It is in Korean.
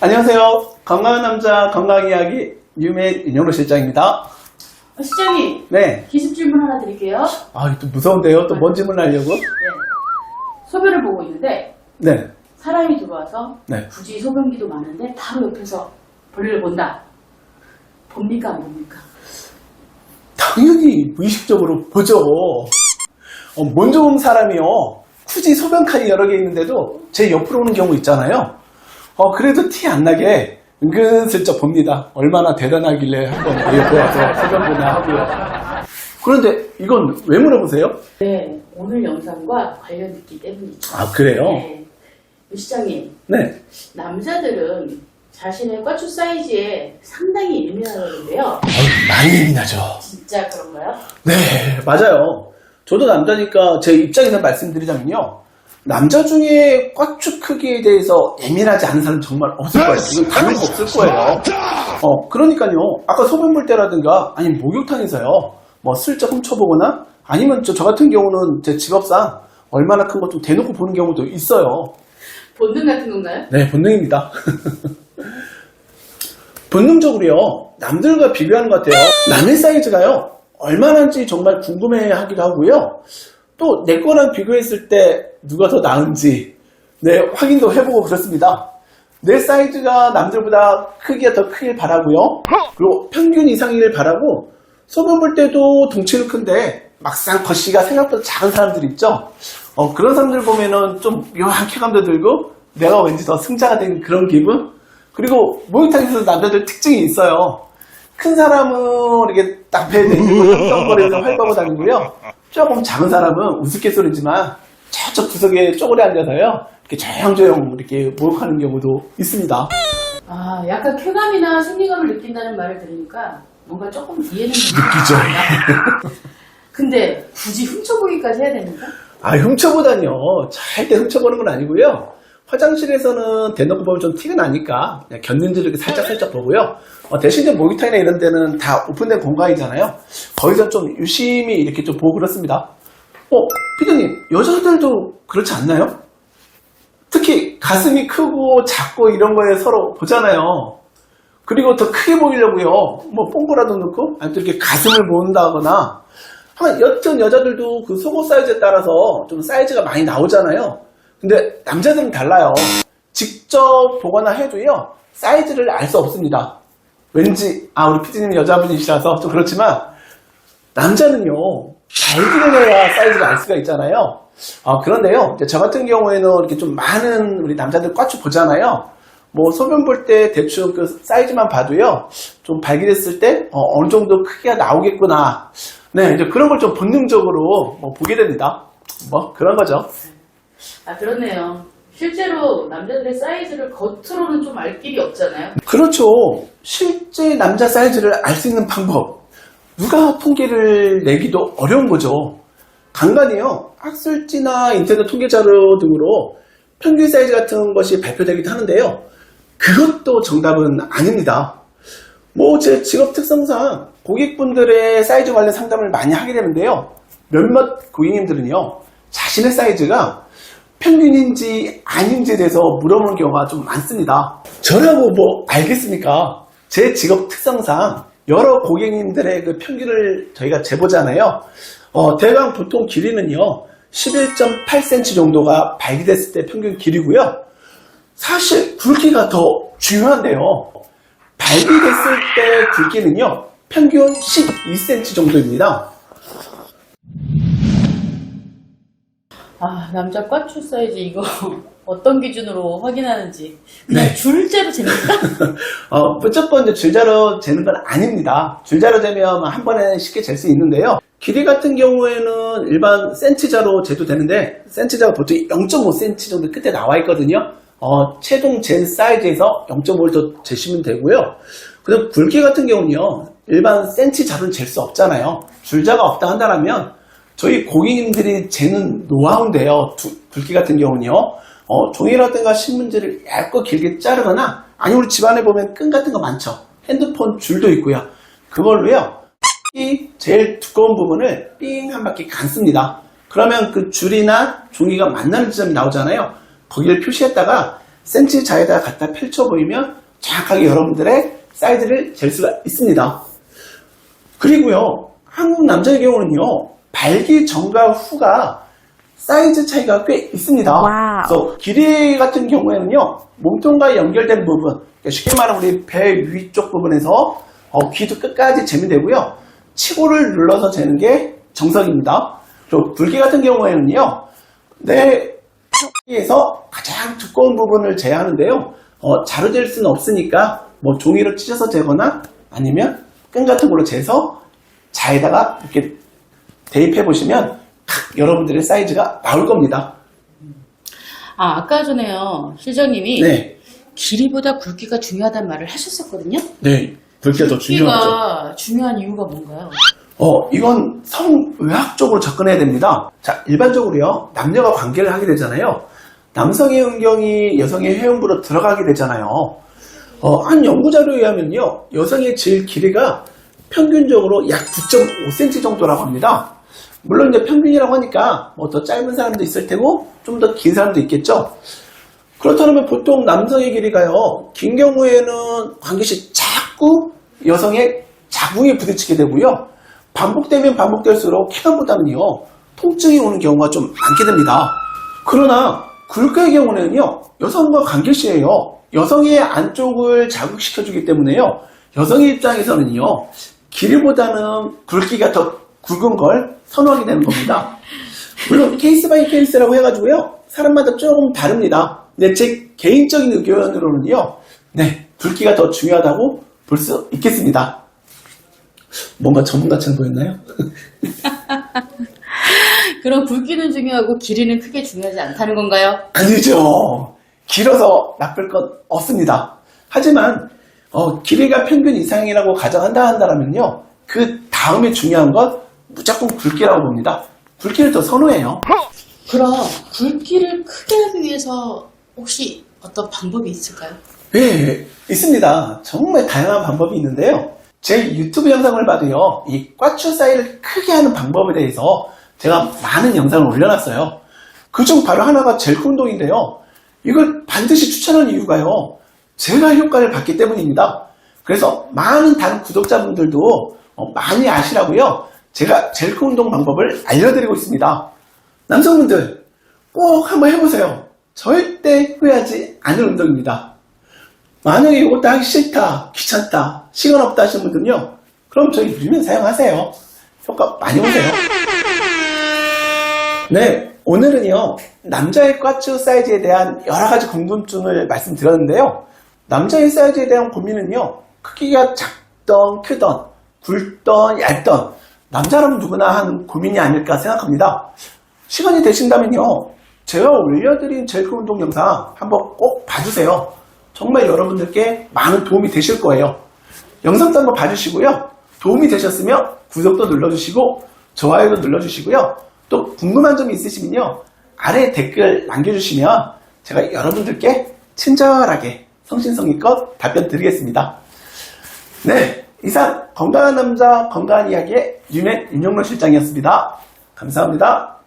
안녕하세요. 건강한 남자 건강 이야기 뉴맨 윤영로 실장입니다. 어, 시장님, 네. 기습 질문 하나 드릴게요. 아, 이거 또 무서운데요. 또 뭔 질문 하려고? 네. 소변을 보고 있는데 네. 사람이 들어와서 네. 굳이 소변기도 많은데 바로 옆에서 볼일을 본다. 봅니까 안 봅니까? 당연히 무의식적으로 보죠. 어, 먼저 온 사람이요. 굳이 소변칸이 여러 개 있는데도 제 옆으로 오는 경우 있잖아요. 어, 그래도 티 안 나게 은근슬쩍 봅니다. 얼마나 대단하길래 한번 내 옆에 와서 소변 보나 하고요. 그런데 이건 왜 물어보세요? 네, 오늘 영상과 관련됐기 때문이죠. 아, 그래요? 네. 유 시장님, 네. 남자들은 자신의 꽈추 사이즈에 상당히 예민하다는데요. 아유, 많이 예민하죠. 진짜 그런가요? 네, 맞아요. 저도 남자니까 제 입장에서 말씀드리자면요. 남자 중에 꽈추 크기에 대해서 예민하지 않은 사람 정말 없을 거예요. 이건 당연히 없을 거예요. 어, 그러니까요. 아까 소변 볼 때라든가, 아니면 목욕탕에서요. 뭐 슬쩍 훔쳐보거나, 아니면 저, 저 같은 경우는 제 직업상 얼마나 큰거좀 대놓고 보는 경우도 있어요. 본능 같은 건가요? 네, 본능입니다. 본능적으로요, 남들과 비교하는 것 같아요. 남의 사이즈가요, 얼마나인지 정말 궁금해 하기도 하고요. 또, 내 거랑 비교했을 때 누가 더 나은지, 네, 확인도 해보고 그렇습니다. 내 사이즈가 남들보다 크기가 더 크길 바라고요. 그리고 평균 이상이길 바라고, 소변 볼 때도 덩치는 큰데, 막상 겉시가 생각보다 작은 사람들 있죠? 어, 그런 사람들 보면은 좀 묘한 쾌감도 들고, 내가 왠지 더 승자가 된 그런 기분? 그리고 목욕탕에서 남자들 특징이 있어요. 큰 사람은 이렇게 딱 배에 내리고 떵떵거리면서 활동하고 다니고요. 조금 작은 사람은 우스갯소리지만 저쪽 구석에 쪼그려 앉아서요. 이렇게 조용조용 이렇게 목욕하는 경우도 있습니다. 아, 약간 쾌감이나 생리감을 느낀다는 말을 들으니까 뭔가 조금 이해는 느끼죠. 근데 굳이 훔쳐보기까지 해야 됩니까? 아, 훔쳐보다니요. 절대 훔쳐보는 건 아니고요. 화장실에서는 대놓고 보면 좀 티가 나니까 그냥 겼는지 이렇게 살짝살짝 보고요. 어, 대신에 목욕탕이나 이런 데는 다 오픈된 공간이잖아요. 거기서 좀 유심히 이렇게 좀 보고 그렇습니다. 어, 피디님, 여자들도 그렇지 않나요? 특히 가슴이 크고 작고 이런 거에 서로 보잖아요. 그리고 더 크게 보이려고요. 뭐 뽕고라도 넣고, 아니 또 이렇게 가슴을 모은다거나. 한 여튼 여자들도 그 속옷 사이즈에 따라서 좀 사이즈가 많이 나오잖아요. 근데 남자들은 달라요. 직접 보거나 해도요, 사이즈를 알 수 없습니다. 왠지, 아, 우리 피디님이 여자분이시라서 좀 그렇지만, 남자는요, 발기를 해야 사이즈를 알 수가 있잖아요. 아, 그런데요, 저 같은 경우에는 이렇게 좀 많은 우리 남자들 꽈추 보잖아요. 뭐, 소변 볼 때 대충 그 사이즈만 봐도요, 좀 발기됐을 때, 어, 느 정도 크기가 나오겠구나. 네, 이제 그런 걸 좀 본능적으로 뭐 보게 됩니다. 뭐, 그런 거죠. 아, 그렇네요. 실제로 남자들의 사이즈를 겉으로는 좀 알 길이 없잖아요. 그렇죠. 실제 남자 사이즈를 알 수 있는 방법. 누가 통계를 내기도 어려운 거죠. 간간이요. 학술지나 인터넷 통계 자료 등으로 평균 사이즈 같은 것이 발표되기도 하는데요. 그것도 정답은 아닙니다. 뭐 제 직업 특성상 고객분들의 사이즈 관련 상담을 많이 하게 되는데요. 몇몇 고객님들은요. 자신의 사이즈가 평균인지 아닌지에 대해서 물어보는 경우가 좀 많습니다. 저라고 뭐 알겠습니까? 제 직업 특성상 여러 고객님들의 그 평균을 저희가 재보잖아요. 어, 대강 보통 길이는요, 11.8cm 정도가 발기됐을 때 평균 길이고요. 사실 굵기가 더 중요한데요. 발기됐을 때 굵기는요, 평균 12cm 정도입니다. 아, 남자 꽈추 사이즈 이거 어떤 기준으로 확인하는지. 그냥 네. 줄째로 재니까? 어, 무조건 이제 줄자로 재는 건 아닙니다. 줄자로 재면 한 번에 쉽게 잴 수 있는데요. 길이 같은 경우에는 일반 센치자로 재도 되는데, 센치자가 보통 0.5cm 정도 끝에 나와 있거든요. 어, 최종 잰 사이즈에서 0.5를 더 재시면 되고요. 그리고 굵기 같은 경우는요, 일반 센치자로는 잴 수 없잖아요. 줄자가 없다 한다면, 저희 고객님들이 재는 노하우인데요. 두- 굵기 같은 경우는요. 어, 종이라든가 신문지를 얇고 길게 자르거나 아니면 우리 집안에 보면 끈 같은 거 많죠. 핸드폰 줄도 있고요. 그걸로요. 이 제일 두꺼운 부분을 삥 한 바퀴 감습니다. 그러면 그 줄이나 종이가 만나는 지점이 나오잖아요. 거기를 표시했다가 센치 자에다 갖다 펼쳐 보이면 정확하게 여러분들의 사이즈를 잴 수가 있습니다. 그리고요, 한국 남자의 경우는요, 발기 전과 후가 사이즈 차이가 꽤 있습니다. 와우. 그래서 길이 같은 경우에는요, 몸통과 연결된 부분, 그러니까 쉽게 말하면 우리 배 위쪽 부분에서 어, 귀도 끝까지 재면 되고요. 치고를 눌러서 재는 게 정석입니다. 그리고 굵기 같은 경우에는요, 내 에서 가장 두꺼운 부분을 재하는데요. 어, 자로 잴 수는 없으니까 뭐 종이로 찢어서 재거나 아니면 끈 같은 걸로 재서 자에다가 이렇게 대입해 보시면 탁 여러분들의 사이즈가 나올 겁니다. 아, 아까 전에요. 실장님이 네, 길이보다 굵기가 중요하다는 말을 하셨었거든요. 네, 굵기가 더 중요하죠. 굵기가 중요한 이유가 뭔가요? 어, 이건 성의학적으로 접근해야 됩니다. 자, 일반적으로요, 남녀가 관계를 하게 되잖아요. 남성의 음경이 여성의 회음부로 들어가게 되잖아요. 어, 한 연구자료에 의하면요, 여성의 질 길이가 평균적으로 약 9.5cm 정도라고 합니다. 물론 이제 평균이라고 하니까 뭐 더 짧은 사람도 있을 테고 좀 더 긴 사람도 있겠죠. 그렇다면 보통 남성의 길이가요, 긴 경우에는 관계시 자꾸 여성의 자궁에 부딪히게 되고요. 반복되면 반복될수록 쾌감보다는요, 통증이 오는 경우가 좀 많게 됩니다. 그러나 굵기의 경우는요, 여성과 관계시에요. 여성의 안쪽을 자극시켜주기 때문에요. 여성의 입장에서는요, 길이보다는 굵기가 더 굵은 걸 선호하게 되는 겁니다. 물론 케이스 바이 케이스라고 해가지고요, 사람마다 조금 다릅니다. 근데 제 개인적인 의견으로는요, 네, 굵기가 더 중요하다고 볼 수 있겠습니다. 뭔가 전문가처럼 보였나요? 그럼 굵기는 중요하고 길이는 크게 중요하지 않다는 건가요? 아니죠. 길어서 나쁠 건 없습니다. 하지만 어, 길이가 평균 이상이라고 가정한다 한다면요, 그 다음에 중요한 건 무조건 굵기라고 봅니다. 굵기를 더 선호해요. 그럼 굵기를 크게 하기 위해서 혹시 어떤 방법이 있을까요? 네, 있습니다. 정말 다양한 방법이 있는데요. 제 유튜브 영상을 봐도요, 이 꽈추 사이를 크게 하는 방법에 대해서 제가 많은 영상을 올려놨어요. 그중 바로 하나가 젤크 운동인데요. 이걸 반드시 추천하는 이유가요. 제가 효과를 봤기 때문입니다. 그래서 많은 다른 구독자분들도 어, 많이 아시라고요. 제가 젤크 운동 방법을 알려드리고 있습니다. 남성분들 꼭 한번 해보세요. 절대 후회하지 않을 운동입니다. 만약에 이것도 하기 싫다, 귀찮다, 시간 없다 하시는 분들은요, 그럼 저희 유리면 사용하세요. 효과 많이 오세요. 네, 오늘은요, 남자의 꽈추 사이즈에 대한 여러 가지 궁금증을 말씀드렸는데요. 남자의 사이즈에 대한 고민은요, 크기가 작던, 크던, 굵던, 얇던, 남자라면 누구나 하는 고민이 아닐까 생각합니다. 시간이 되신다면요, 제가 올려드린 젤크 운동 영상 한번 꼭 봐주세요. 정말 여러분들께 많은 도움이 되실 거예요. 영상도 한번 봐주시고요. 도움이 되셨으면 구독도 눌러주시고 좋아요도 눌러주시고요. 또 궁금한 점이 있으시면요. 아래 댓글 남겨주시면 제가 여러분들께 친절하게 성신성의껏 답변 드리겠습니다. 네, 이상 건강한 남자 건강한 이야기의 유맨 윤영로 실장이었습니다. 감사합니다.